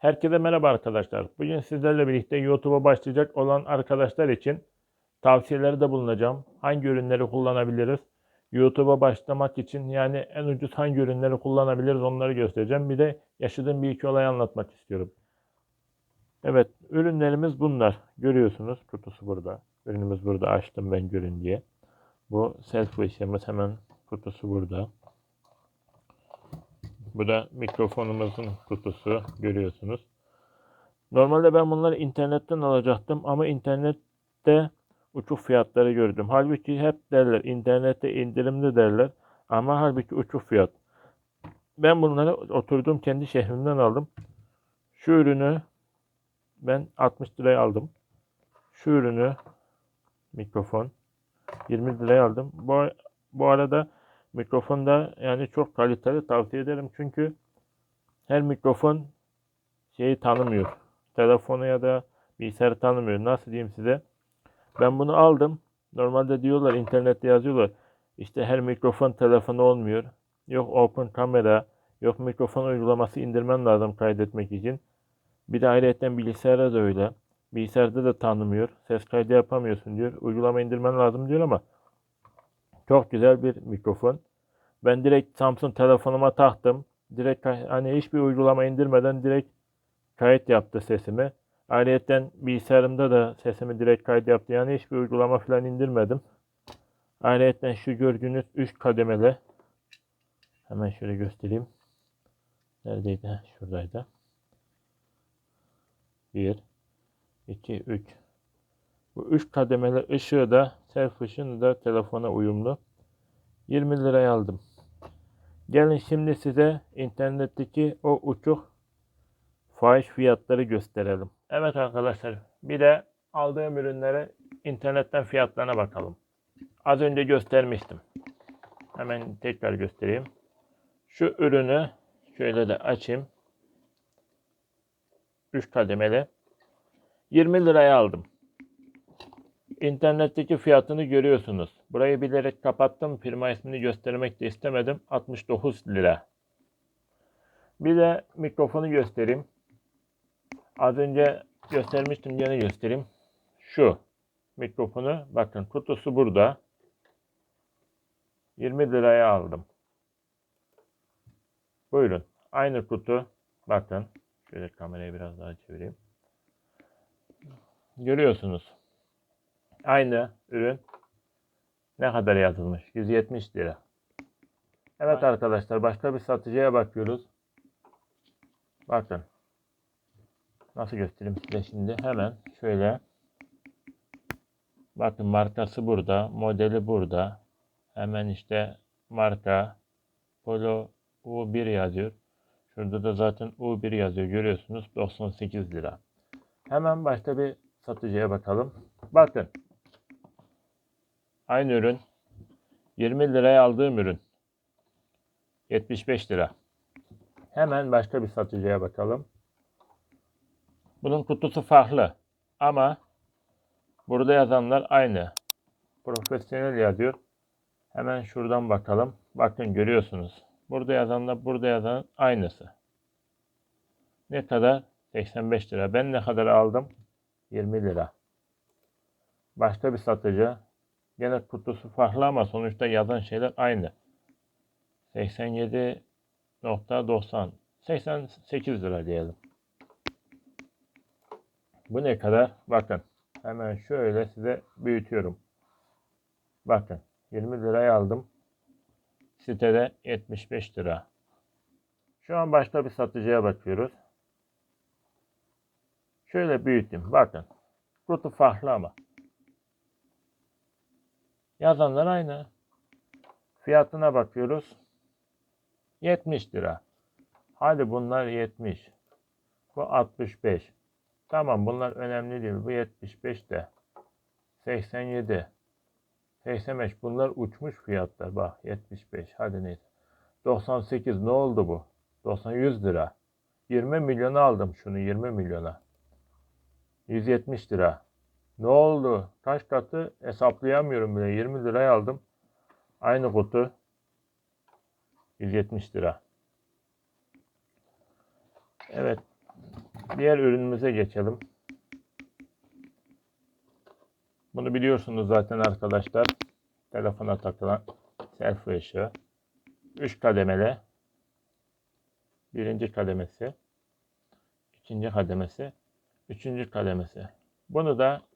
Herkese merhaba arkadaşlar. Bugün sizlerle birlikte YouTube'a başlayacak olan arkadaşlar için tavsiyeleri de bulunacağım. Hangi ürünleri kullanabiliriz? YouTube'a başlamak için yani en ucuz hangi ürünleri kullanabiliriz onları göstereceğim. Bir de yaşadığım bir iki olay anlatmak istiyorum. Evet, ürünlerimiz bunlar. Görüyorsunuz kutusu burada. Ürünümüz burada açtım ben görün diye. Bu selfie işimiz hemen kutusu burada. Bu da mikrofonumuzun kutusu görüyorsunuz. Normalde ben bunları internetten alacaktım ama internette uçuk fiyatları gördüm. Halbuki hep derler internette indirimli derler ama halbuki uçuk fiyat. Ben bunları oturduğum kendi şehrimden aldım. Şu ürünü ben 60 liraya aldım. Şu ürünü mikrofon 20 liraya aldım. Bu, bu arada mikrofon da yani çok kaliteli tavsiye ederim. Çünkü her mikrofon şeyi tanımıyor. Telefonu ya da bilgisayarı tanımıyor. Nasıl diyeyim size? Ben bunu aldım. Normalde diyorlar internette yazıyorlar. İşte her mikrofon telefonu olmuyor. Yok open kamera, yok mikrofon uygulaması indirmen lazım kaydetmek için. Bir de ayrıca bilgisayara da öyle. Bilgisayarda da tanımıyor. Ses kaydı yapamıyorsun diyor. Uygulama indirmen lazım diyor ama çok güzel bir mikrofon. Ben direkt Samsung telefonuma taktım. Direkt hani hiçbir uygulama indirmeden direkt kayıt yaptı sesimi. Ayrıca bilgisayarımda da sesimi direkt kayıt yaptı. Yani hiçbir uygulama falan indirmedim. Ayrıca şu gördüğünüz 3 kademeli. Hemen şöyle göstereyim. Neredeydi? Heh, Şuradaydı. 1 2 3 Bu 3 kademeli ışığı da self ışığını da telefona uyumlu. 20 liraya aldım. Gelin şimdi size internetteki o uçuk fahiş fiyatları gösterelim. Evet arkadaşlar bir de aldığım ürünlere internetten fiyatlarına bakalım. Az önce göstermiştim. Hemen tekrar göstereyim. Şu ürünü şöyle de açayım. 3 kademeli. 20 liraya aldım. İnternetteki fiyatını görüyorsunuz. Burayı bilerek kapattım. Firma ismini göstermek de istemedim. 69 lira. Bir de mikrofonu göstereyim. Az önce göstermiştim. Yine göstereyim. Şu mikrofonu. Bakın kutusu burada. 20 liraya aldım. Buyurun. Aynı kutu. Bakın. Şöyle kamerayı biraz daha çevireyim. Görüyorsunuz. Aynı ürün ne kadar yazılmış? 170 lira. Evet arkadaşlar başka bir satıcıya bakıyoruz. Bakın. Nasıl göstereyim size şimdi? Hemen şöyle. Bakın markası burada. Modeli burada. Hemen işte marka Polo U1 yazıyor. Şurada da zaten U1 yazıyor. Görüyorsunuz. 98 lira. Hemen başka bir satıcıya bakalım. Bakın. Aynı ürün. 20 liraya aldığım ürün. 75 lira. Hemen başka bir satıcıya bakalım. Bunun kutusu farklı. Ama burada yazanlar aynı. Profesyonel yazıyor. Hemen şuradan bakalım. Bakın görüyorsunuz. Burada yazanla burada yazan aynısı. Ne kadar? 85 lira. Ben ne kadar aldım? 20 lira. Başka bir satıcı. Gene kutusu farklı ama sonuçta yazan şeyler aynı. 87.90 88 lira diyelim. Bu ne kadar? Bakın. Hemen şöyle size büyütüyorum. Bakın. 20 liraya aldım. Sitede 75 lira. Şu an başka bir satıcıya bakıyoruz. Şöyle büyüttüm. Bakın. Kutu farklı ama. Yazanlar aynı. Fiyatına bakıyoruz. 70 lira. Hadi bunlar 70. Bu 65. Tamam bunlar önemli değil. Bu 75 de. 87. 85. Bunlar uçmuş fiyatlar. Bak 75. Hadi neyse. 98. Ne oldu bu? 90 100 lira. 20 milyona aldım şunu 20 milyona. 170 lira. Ne oldu? Kaç katı hesaplayamıyorum bile. 20 liraya aldım. Aynı kutu. 170 lira. Evet. Diğer ürünümüze geçelim. Bunu biliyorsunuz zaten arkadaşlar. Telefona takılan selfie ışığı. 3 kademeli. Birinci kademesi. ikinci kademesi. Üçüncü kademesi. Bunu da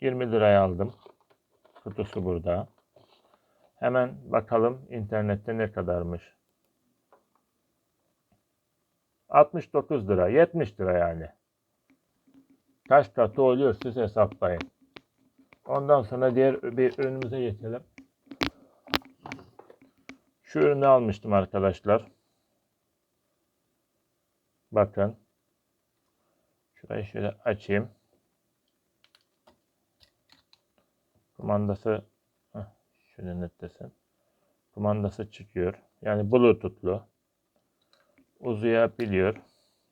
20 liraya aldım. Kutusu burada. Hemen bakalım internette ne kadarmış. 69 lira, 70 lira yani. Kaç katı oluyor siz hesaplayın. Ondan sonra diğer bir ürünümüze geçelim. Şu ürünü almıştım arkadaşlar. Bakın. Şurayı şöyle açayım. Kumandası şöyle netlesin. Kumandası çıkıyor. Yani bluetoothlu. Uzayabiliyor.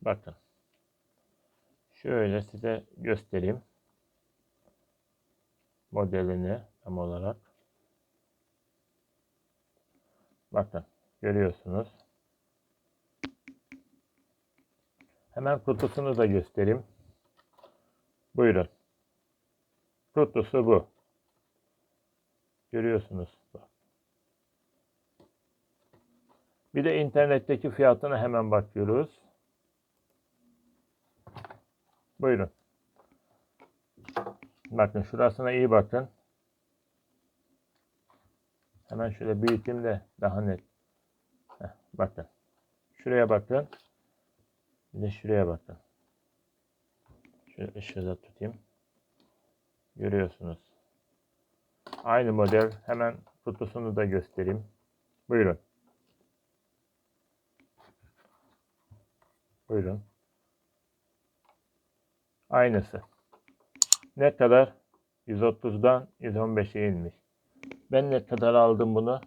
Bakın. Şöyle size göstereyim. Modelini tam olarak. Bakın. Görüyorsunuz. Hemen kutusunu da göstereyim. Buyurun. Kutusu bu. Görüyorsunuz. Bir de internetteki fiyatına hemen bakıyoruz. Buyurun. Bakın şurasına iyi bakın. Hemen şöyle büyüteyim de daha net. Heh, bakın. Şuraya bakın. Bir de şuraya bakın. Şöyle ışığı da tutayım. Görüyorsunuz. Aynı model. Hemen kutusunu da göstereyim. Buyurun. Buyurun. Aynısı. Ne kadar? 130'dan 115'e inmiş. Ben ne kadar aldım bunu?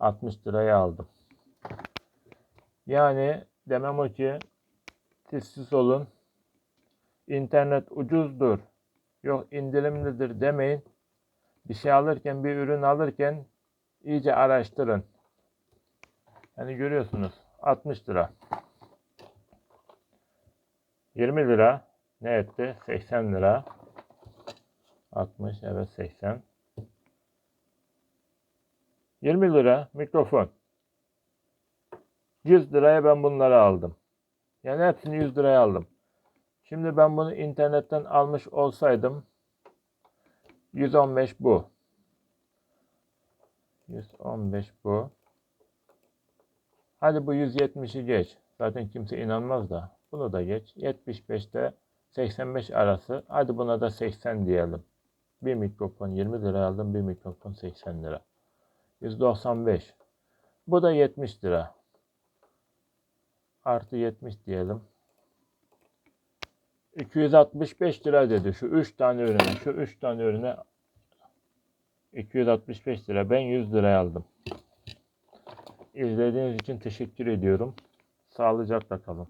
60 liraya aldım. Yani demem o ki siz olun. İnternet ucuzdur. Yok indirimlidir demeyin. Bir şey alırken, bir ürün alırken iyice araştırın. Yani görüyorsunuz 60 lira. 20 lira ne etti? 80 lira. 60 evet 80. 20 lira mikrofon. 100 liraya ben bunları aldım. Yani hepsini 100 liraya aldım. Şimdi ben bunu internetten almış olsaydım 115 bu. 115 bu. Hadi bu 170'i geç. Zaten kimse inanmaz da. Bunu da geç. 75'te 85 arası. Hadi buna da 80 diyelim. Bir mikrofon 20 lira aldım. Bir mikrofon 80 lira. 195. Bu da 70 lira. Artı 70 diyelim. 265 lira dedi. Şu 3 tane ürüne. Şu 3 tane ürüne 265 lira. Ben 100 liraya aldım. İzlediğiniz için teşekkür ediyorum. Sağlıcakla kalın.